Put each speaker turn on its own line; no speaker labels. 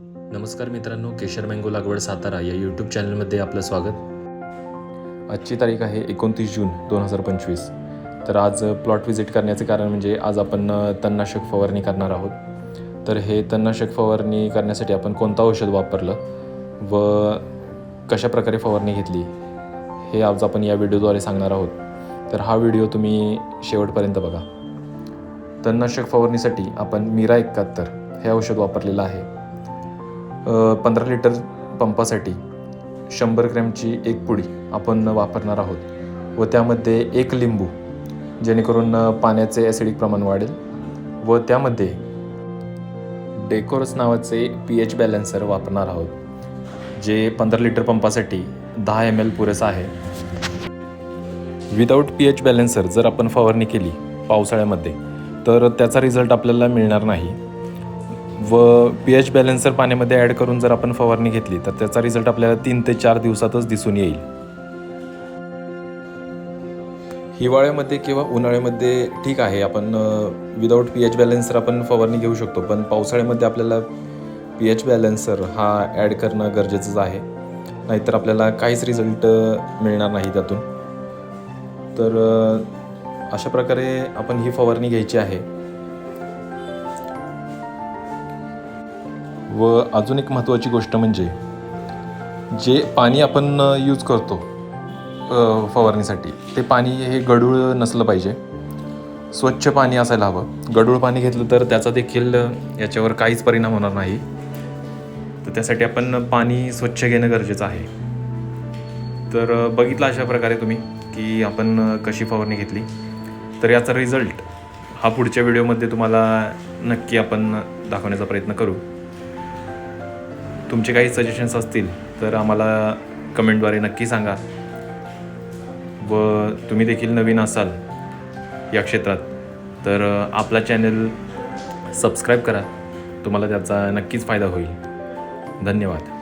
नमस्कार मित्रांनो केशर मँगो लागवड सातारा या यूट्यूब चॅनलमध्ये आपलं स्वागत. आजची तारीख आहे एकोणतीस जून दोन हजार पंचवीस. तर आज प्लॉट व्हिजिट करण्याचे कारण म्हणजे आज आपण तणनाशक फवारणी करणार आहोत. तर हे तणनाशक फवारणी करण्यासाठी आपण कोणतं औषध वापरलं व कशा प्रकारे फवारणी घेतली हे आज आपण या व्हिडिओद्वारे सांगणार आहोत. तर हा व्हिडिओ तुम्ही शेवटपर्यंत बघा. तणनाशक फवारणीसाठी आपण मीरा एकाहत्तर हे औषध वापरलेलं आहे. पंधरा लिटर पंपासाठी शंभर ग्रॅमची एक पुडी आपण वापरणार आहोत व त्यामध्ये एक लिंबू जेणेकरून पाण्याचे ॲसिडिक प्रमाण वाढेल व त्यामध्ये डेकोरस नावाचे पी एच बॅलन्सर वापरणार आहोत जे पंधरा लिटर पंपासाठी दहा एम एल पुरेसा आहे. विदाऊट पी एच बॅलन्सर जर आपण फवारणी केली पावसाळ्यामध्ये तर त्याचा रिझल्ट आपल्याला मिळणार नाही. व पी एच बॅलेन्सर पाण्यामध्ये ॲड करून जर आपण फवारणी घेतली तर त्याचा रिझल्ट आपल्याला तीन ते चार दिवसातच दिसून येईल. हिवाळ्यामध्ये किंवा उन्हाळ्यामध्ये ठीक आहे आपण विदाऊट पी एच बॅलेन्सर आपण फवारणी घेऊ शकतो पण पावसाळ्यामध्ये आपल्याला पी एच बॅलन्सर हा ॲड करणं गरजेचंच आहे. नाहीतर आपल्याला काहीच रिझल्ट मिळणार नाही त्यातून. तर अशा प्रकारे आपण ही फवारणी घ्यायची आहे. व अजून एक महत्त्वाची गोष्ट म्हणजे जे पाणी आपण यूज करतो फवारणीसाठी ते पाणी हे गढूळ नसलं पाहिजे. स्वच्छ पाणी असायला हवं. गढूळ पाणी घेतलं तर त्याचा देखील याच्यावर काहीच परिणाम होणार नाही. तर त्यासाठी आपण पाणी स्वच्छ घेणं गरजेचं आहे. तर बघितलं अशा प्रकारे तुम्ही की आपण कशी फवारणी घेतली. तर याचा रिझल्ट हा पुढच्या व्हिडिओमध्ये तुम्हाला नक्की आपण दाखवण्याचा प्रयत्न करू. तुमचे काही सजेशन्स असतील तर आम्हाला कमेंटद्वारे नक्की सांगा. व तुम्ही देखील नवीन असाल या क्षेत्रात तर आपला चॅनल सबस्क्राईब करा. तुम्हाला त्याचा नक्कीच फायदा होईल. धन्यवाद.